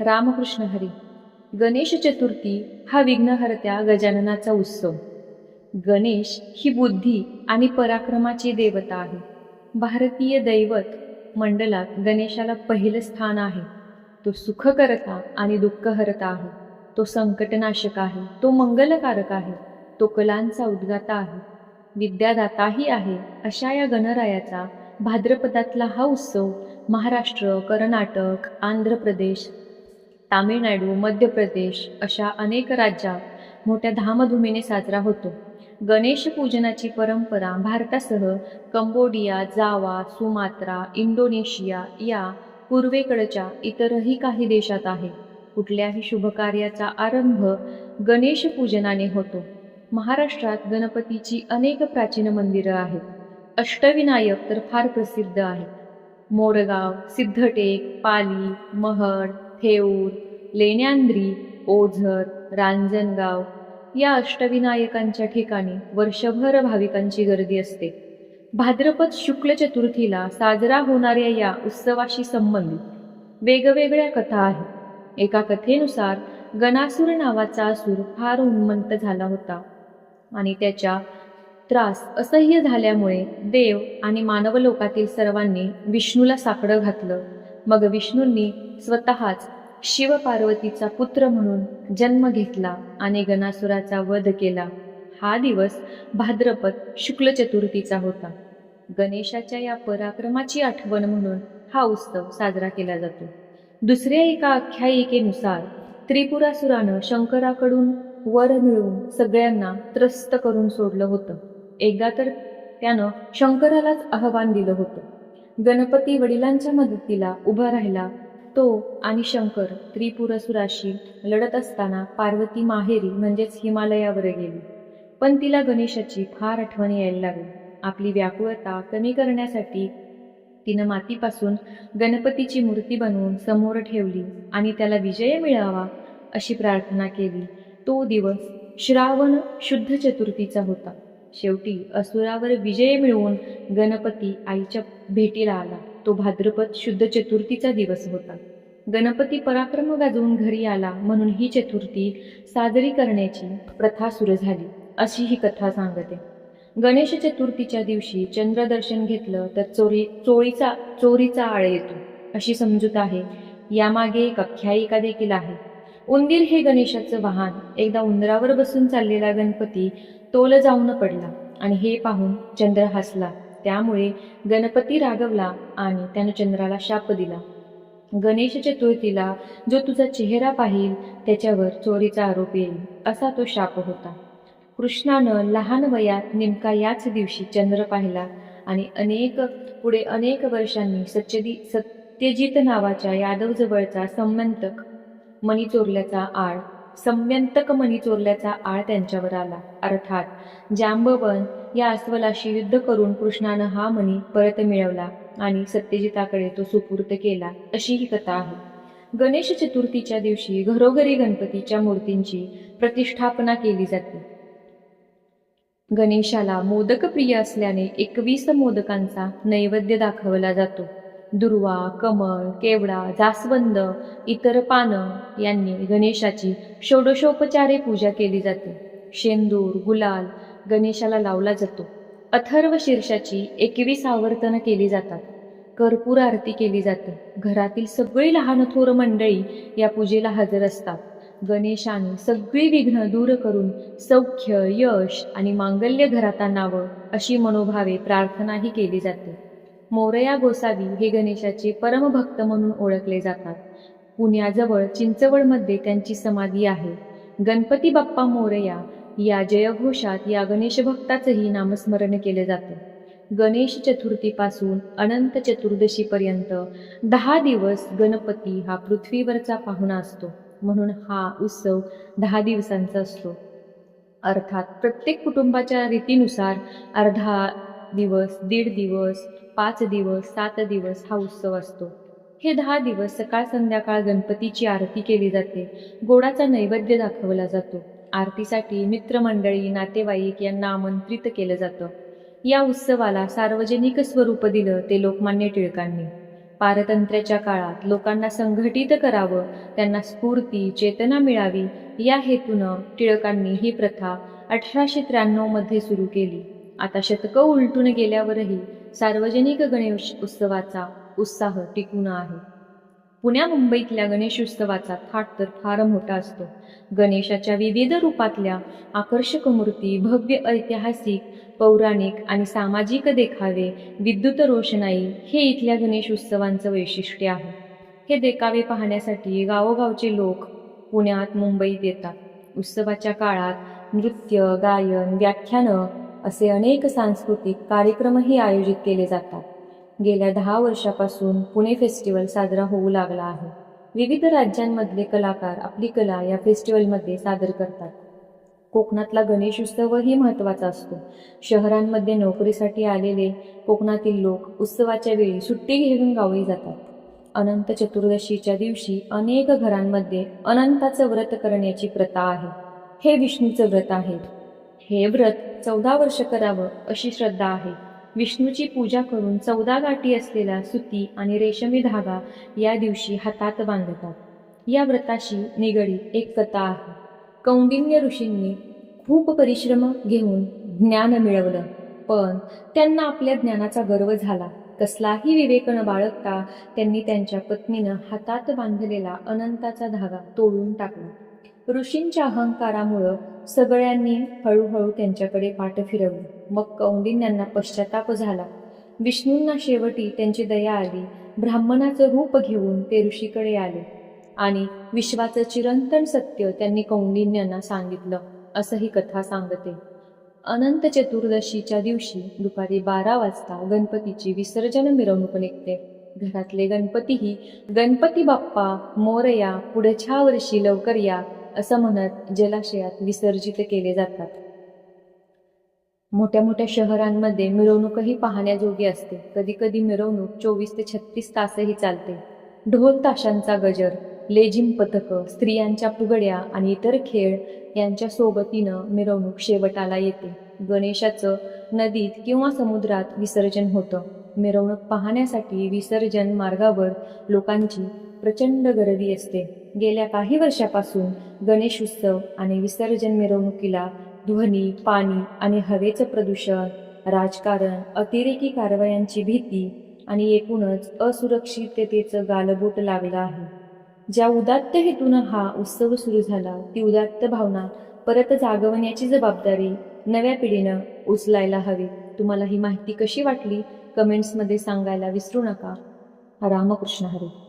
रामकृष्ण हरी गणेश चतुर्थी हा विघ्नहर्त्या गजाननाचा उत्सव. गणेश ही बुद्धी आणि पराक्रमाची देवता आहे. भारतीय दैवत मंडलात गणेशाला पहिलं स्थान आहे. तो सुखकर्ता आणि दुःखहर्ता आहे. तो संकटनाशक आहे. तो मंगलकारक आहे. तो कलांचा उद्गाता आहे. विद्यादाताही आहे अशा या गणरायाचा भाद्रपदातला हा उत्सव महाराष्ट्र कर्नाटक आंध्र प्रदेश तामिळनाडू मध्य प्रदेश अशा अनेक राज्यात मोठ्या धामधुमीने साजरा होतो. गणेश पूजनाची परंपरा भारतासह कंबोडिया जावा सुमात्रा इंडोनेशिया या पूर्वेकडच्या इतरही काही देशात आहे. कुठल्याही शुभकार्याचा आरंभ गणेश पूजनाने होतो. महाराष्ट्रात गणपतीची अनेक प्राचीन मंदिरं आहेत. अष्टविनायक तर फार प्रसिद्ध आहेत. मोरगाव सिद्धटेक पाली महड ठेऊर लेण्यांद्री ओझर रांजणगाव या अष्टविनायकांच्या ठिकाणी वर्षभर भाविकांची गर्दी असते. भाद्रपद शुक्ल चतुर्थीला साजरा होणाऱ्या या उत्सवाशी संबंधित वेगवेगळ्या कथा आहेत. एका कथेनुसार गणासूर नावाचा असूर फार उन्मंत झाला होता आणि त्याच्या त्रास असह्य झाल्यामुळे देव आणि मानवलोकातील सर्वांनी विष्णूला साकडं घातलं. मग विष्णूंनी स्वतःच शिवपार्वतीचा पुत्र म्हणून जन्म घेतला आणि गणासुराचा वध केला. हा दिवस भाद्रपद शुक्ल चतुर्थीचा होता. गणेशाच्या या पराक्रमाची आठवण म्हणून हा उत्सव साजरा केला जातो. दुसऱ्या एका आख्यायिकेनुसार त्रिपुरासुरानं शंकराकडून वर मिळवून सगळ्यांना त्रस्त करून सोडलं होतं. एकदा तर त्यानं शंकरालाच आव्हान दिलं होतं. गणपती वडिलांच्या मदतीला उभा राहिला तो आणि शंकर त्रिपुरसुराशी लढत असताना पार्वती माहेरी म्हणजेच हिमालयावर गेली. पण तिला गणेशाची फार आठवण यायला लागली. आपली व्याकुळता कमी करण्यासाठी तिनं मातीपासून गणपतीची मूर्ती बनवून समोर ठेवली आणि त्याला विजय मिळावा अशी प्रार्थना केली. तो दिवस श्रावण शुद्ध चतुर्थीचा होता. शेवटी असुरावर विजय मिळवून गणपती आईच्या भेटीला आला. तो भाद्रपद शुद्ध चतुर्थीचा दिवस होता. गणपती पराक्रम गाजवून घरी आला म्हणून ही चतुर्थी साजरी करण्याची प्रथा सुरू झाली अशी ही कथा सांगते. गणेश चतुर्थीच्या दिवशी चंद्रदर्शन घेतलं तर चोरी चोळीचा चोरीचा आळ येतो अशी समजूत आहे. यामागे एक आख्यायिका देखील आहे. उंदीर हे गणेशाचं वाहन. एकदा उंदरावर बसून चाललेला गणपती तोल जाऊन पडला आणि हे पाहून चंद्र हसला. त्यामुळे गणपती रागवला आणि त्याने चंद्राला शाप दिला. गणेश चतुर्थीला जो तुझा चेहरा पाहिल त्याच्यावर चोरीचा आरोप येईल असा तो शाप होता. कृष्णानं लहान वयात नेमका याच दिवशी चंद्र पाहिला आणि अनेक पुढे अनेक वर्षांनी सत्यदी सत्यजित नावाच्या यादवजवळचा संमंतक मणी चोरल्याचा आळ सम्यंतक मणी चोरल्याचा आळ त्यांच्यावर आला. अर्थात जांबवन या अस्वलाशी युद्ध करून कृष्णानं हा मणी परत मिळवला आणि सत्यजिताकडे तो सुपूर्त केला अशी ही कथा आहे. गणेश चतुर्थीच्या दिवशी घरोघरी गणपतीच्या मूर्तींची प्रतिष्ठापना केली जाते. गणेशाला मोदक प्रिय असल्याने एकवीस मोदकांचा नैवेद्य दाखवला जातो. दुर्वा कमळ केवडा जास्वंद इतर पानं यांनी गणेशाची षोडशोपचारे पूजा केली जाते. शेंदूर गुलाल गणेशाला लावला जातो. अथर्व शीर्षाची एकवीस आवर्तनं केली जातात. कर्पूर आरती केली जाते. घरातील सगळी लहान थोर मंडळी या पूजेला हजर असतात. गणेशाने सगळी विघ्न दूर करून सौख्य यश आणि मांगल्य घरात आणावं अशी मनोभावे प्रार्थनाही केली जाते. मोरया गोसावी हे गणेशाचे परमभक्त म्हणून ओळखले जातात. पुण्याजवळ चिंचवडमध्ये त्यांची समाधी आहे. गणपती बाप्पा मोरया या जयघोषात या गणेशभक्ताचंही नामस्मरण केले जाते. गणेश चतुर्थीपासून अनंत चतुर्दशीपर्यंत दहा दिवस गणपती हा पृथ्वीवरचा पाहुणा असतो. म्हणून हा उत्सव दहा दिवसांचा असतो. अर्थात प्रत्येक कुटुंबाच्या रीतीनुसार अर्धा दिवस दीड दिवस पाच दिवस सात दिवस हा उत्सव असतो. हे दहा दिवस सकाळ संध्याकाळ गणपतीची आरती केली जाते. गोडाचा नैवेद्य दाखवला जातो. आरतीसाठी मित्रमंडळी नातेवाईक यांना आमंत्रित केलं जातं. या उत्सवाला सार्वजनिक स्वरूप दिलं ते लोकमान्य टिळकांनी. पारतंत्र्याच्या काळात लोकांना संघटित करावं त्यांना स्फूर्ती चेतना मिळावी या हेतूनं टिळकांनी ही प्रथा अठराशे त्र्याण्णवमध्ये सुरू केली. आता शतकं उलटून गेल्यावरही सार्वजनिक गणेश उत्सवाचा उत्साह टिकून आहे. पुण्या मुंबईतल्या गणेश उत्सवाचा थाट तर फार मोठा असतो. गणेशाच्या विविध रूपातल्या आकर्षक मूर्ती भव्य ऐतिहासिक पौराणिक आणि सामाजिक देखावे विद्युत रोषणाई हे इथल्या गणेश उत्सवांचं वैशिष्ट्य आहे. हे देखावे पाहण्यासाठी गावोगावचे लोक पुण्यात मुंबईत येतात. उत्सवाच्या काळात नृत्य गायन व्याख्यानं असे अनेक सांस्कृतिक कार्यक्रमही आयोजित केले जातात. गेल्या दहा वर्षापासून पुणे फेस्टिवल साजरा होऊ लागला आहे. विविध राज्यांमधले कलाकार आपली कला या फेस्टिवलमध्ये सादर करतात. कोकणातला गणेश उत्सवही महत्त्वाचा असतो. शहरांमध्ये नोकरीसाठी आलेले कोकणातील लोक उत्सवाच्या वेळी सुट्टी घेऊन गावी जातात. अनंत चतुर्दशीच्या दिवशी अनेक घरांमध्ये अनंताचं व्रत करण्याची प्रथा आहे. हे विष्णूचं व्रत आहे. हे व्रत चौदा वर्ष करावं अशी श्रद्धा आहे. विष्णूची पूजा करून चौदा गाठी असलेला सुती आणि रेशमी धागा या दिवशी हातात बांधतात. या व्रताशी निगडीत एक कथा आहे. कौंडिन्य ऋषींनी खूप परिश्रम घेऊन ज्ञान मिळवलं पण त्यांना आपल्या ज्ञानाचा गर्व झाला. कसलाही विवेक न बाळगता त्यांनी त्यांच्या पत्नीनं हातात बांधलेला अनंताचा धागा तोडून टाकला. ऋषींच्या अहंकारामुळं सगळ्यांनी हळूहळू त्यांच्याकडे पाठ फिरवली. मग कौंडिन्यांना पश्चाताप झाला. विष्णूंना शेवटी त्यांची दया आली. ब्राह्मणाचं रूप घेऊन ते ऋषीकडे आले आणि विश्वाचं चिरंतन सत्य त्यांनी कौंडिन्यांना सांगितलं असं ही कथा सांगते. अनंत चतुर्दशीच्या दिवशी दुपारी बारा वाजता गणपतीची विसर्जन मिरवणूक निघते. घरातले गणपतीही गणपती बाप्पा मोरया पुढच्या वर्षी लवकर या असं म्हणत जलाशयात विसर्जित केले जातात. मोठ्या मोठ्या शहरांमध्ये मिरवणूकही पाहण्याजोगी असते. कधी कधी मिरवणूक चोवीस ते छत्तीस तासही चालते. ढोल ताशांचा गजर लेझिम पथकं स्त्रियांच्या फुगड्या आणि इतर खेळ यांच्या सोबतीनं मिरवणूक शेवटाला येते. गणेशाचं नदीत किंवा समुद्रात विसर्जन होतं. मिरवणूक पाहण्यासाठी विसर्जन मार्गावर लोकांची प्रचंड गर्दी असते. गेल्या काही वर्षापासून गणेश उत्सव आणि विसर्जन मिरवणुकीला ध्वनी पाणी आणि हवेचं प्रदूषण राजकारण अतिरेकी कारवायांची भीती आणि एकूणच असुरक्षिततेचं गालबोट लागलं आहे. ज्या उदात्त हेतून हा उत्सव सुरू झाला ती उदात्त भावना परत जागवण्याची जबाबदारी नव्या पिढीनं उचलायला हवी. तुम्हाला ही माहिती कशी वाटली? कमेंट्समध्ये सांगायला विसरू नका. रामकृष्ण हरी.